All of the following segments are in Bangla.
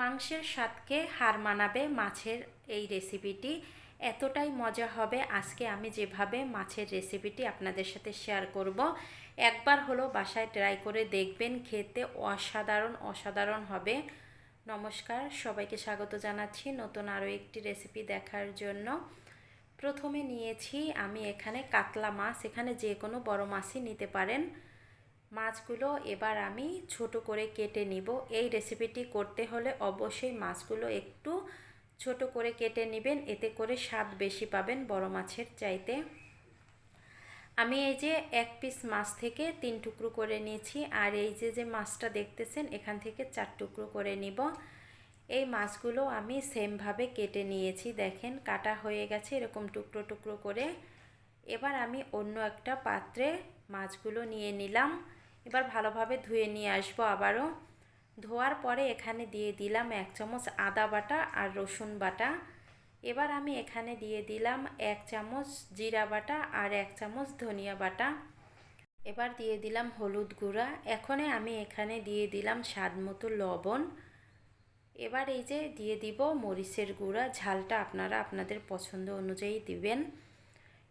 মাংসের স্বাদকে হার মানাবে মাছের এই রেসিপিটি। এতটাই মজা হবে আজকে আমি যেভাবে মাছের রেসিপিটি আপনাদের সাথে শেয়ার করব। একবার হলো বাসায় ট্রাই করে দেখবেন, খেতে অসাধারণ অসাধারণ হবে। নমস্কার, সবাইকে স্বাগত জানাচ্ছি নতুন আরও একটি রেসিপি দেখার জন্য। প্রথমে নিয়েছি আমি এখানে কাতলা মাছ, এখানে যে কোনো বড় মাছই নিতে পারেন। মাছগুলো এবার আমি ছোট করে কেটে নিব। এই রেসিপিটি করতে হলে অবশ্যই মাছগুলো একটু ছোট করে কেটে নেবেন। এতে করে স্বাদ বেশি পাবেন বড় মাছের চাইতে। আমি এই যে এক পিস মাছ থেকে তিন টুকরো করে নিয়েছি আর এই যে যে মাছটা দেখতেছেন, এখান থেকে চার টুকরো করে নিব। এই মাছগুলো আমি সেমভাবে কেটে নিয়েছি, দেখেন কাটা হয়ে গেছে এরকম টুকরো টুকরো করে। এবার আমি অন্য একটা পাত্রে মাছগুলো নিয়ে নিলাম। এবার ভালোভাবে ধুয়ে নিয়ে আসব আবারও। ধোয়ার পরে এখানে দিয়ে দিলাম এক চামচ আদা বাটা আর রসুন বাটা। এবার আমি এখানে দিয়ে দিলাম এক চামচ জিরা বাটা আর এক চামচ ধনিয়া বাটা। এবার দিয়ে দিলাম হলুদ গুঁড়া। এখনে আমি এখানে দিয়ে দিলাম স্বাদ মতো লবণ। এবার এই যে দিয়ে দিব মরিচের গুঁড়া। ঝালটা আপনারা আপনাদের পছন্দ অনুযায়ী দিবেন।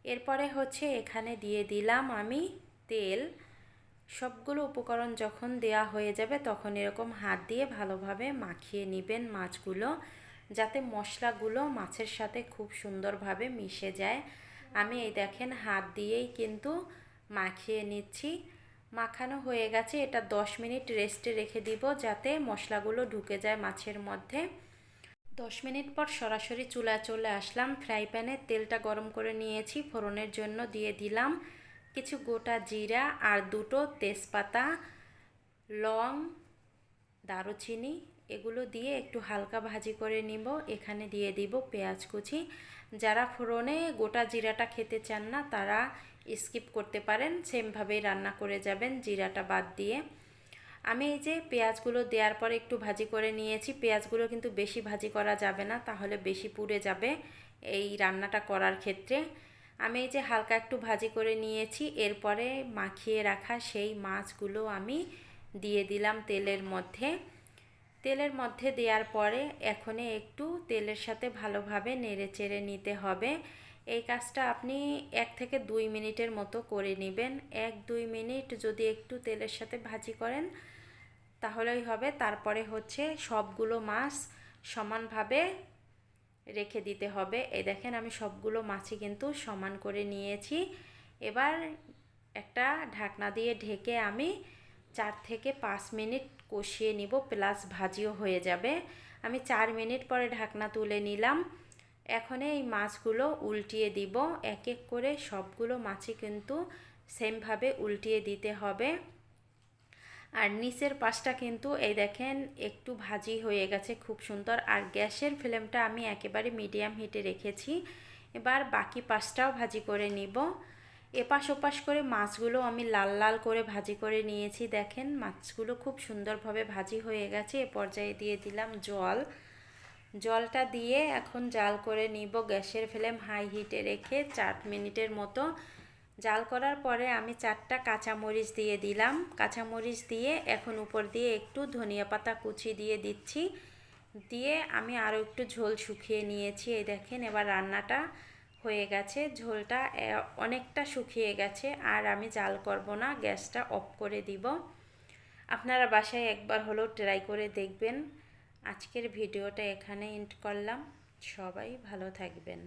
এরপরে হচ্ছে এখানে দিয়ে দিলাম আমি তেল। সবগুলো উপকরণ যখন দেয়া হয়ে যাবে, তখন এরকম হাত দিয়ে ভালোভাবে মাখিয়ে নেবেন মাছগুলো, যাতে মশলাগুলো মাছের সাথে খুব সুন্দরভাবে মিশে যায়। আমি এই দেখেন হাত দিয়েই কিন্তু মাখিয়ে নিচ্ছি। মাখানো হয়ে গেছে, এটা দশ মিনিট রেস্টে রেখে দিব যাতে মশলাগুলো ঢুকে যায় মাছের মধ্যে। দশ মিনিট পর সরাসরি চুলায় চলে আসলাম, ফ্রাই প্যানে তেলটা গরম করে নিয়েছি, ফোড়নের জন্য দিয়ে দিলাম। কিছু গোটা জিরা আর দুটো তেজপাতা, লং, দারুচিনি, এগুলো দিয়ে একটু হালকা ভাজি করে নিব। এখানে দিয়ে দিব পেঁয়াজ কুচি। যারা ফোড়নে গোটা জিরাটা খেতে চান না, তারা স্কিপ করতে পারেন, সেমভাবেই রান্না করে যাবেন জিরাটা বাদ দিয়ে। আমি এই যে পেঁয়াজগুলো দেওয়ার পরে একটু ভাজি করে নিয়েছি, পেঁয়াজগুলো কিন্তু বেশি ভাজি করা যাবে না, তাহলে বেশি পুড়ে যাবে এই রান্নাটা করার ক্ষেত্রে। আমি এই যে হালকা একটু ভাজি করে নিয়েছি, এরপরে মাখিয়ে রাখা সেই মাছগুলো আমি দিয়ে দিলাম তেলের মধ্যে। তেলের মধ্যে দেওয়ার পরে এখনে একটু তেলের সাথে ভালোভাবে নেড়ে চেড়ে নিতে হবে। এই কাজটা আপনি এক থেকে দুই মিনিটের মতো করে নেবেন। এক, দুই মিনিট যদি একটু তেলের সাথে ভাজি করেন, তাহলেই হবে। তারপরে হচ্ছে সবগুলো মাছ সমানভাবে রেখে দিতে হবে। এই দেখেন আমি সবগুলো মাছই কিন্তু সমান করে নিয়েছি। এবার একটা ঢাকনা দিয়ে ঢেকে আমি চার থেকে পাঁচ মিনিট কষিয়ে নিব, প্লাস ভাজিও হয়ে যাবে। আমি চার মিনিট পরে ঢাকনা তুলে নিলাম। এখন এই মাছগুলো উল্টিয়ে দিব। এক এক করে সবগুলো মাছই কিন্তু সেমভাবে উল্টিয়ে দিতে হবে। আর নিচের পাশটা কিন্তু এই দেখেন একটু ভাজি হয়ে গেছে, খুব সুন্দর। আর গ্যাসের ফ্লেমটা আমি একেবারে মিডিয়াম হিটে রেখেছি। এবার বাকি পাশটাও ভাজি করে নিব। এপাশ ওপাশ করে মাছগুলো আমি লাল লাল করে ভাজি করে নিয়েছি। দেখেন মাছগুলো খুব সুন্দরভাবে ভাজি হয়ে গেছে। এ পর্যায়ে দিয়ে দিলাম জল। জলটা দিয়ে এখন জাল করে নিব। গ্যাসের ফ্লেম হাই হিটে রেখে চার মিনিটের মতো জাল করার পরে আমি চারটা কাঁচামরিচ দিয়ে দিলাম। কাঁচামরিচ দিয়ে এখন উপর দিয়ে একটু ধনিয়া পাতা কুচি দিয়ে দিচ্ছি। দিয়ে আমি আরও একটু ঝোল শুকিয়ে নিয়েছি। এই দেখেন এবার রান্নাটা হয়ে গেছে। ঝোলটা অনেকটা শুকিয়ে গেছে আর আমি জাল করব না, গ্যাসটা অফ করে দিব। আপনারা বাসায় একবার হলেও ট্রাই করে দেখবেন। আজকের ভিডিওটা এখানে এন্ড করলাম। সবাই ভালো থাকবেন।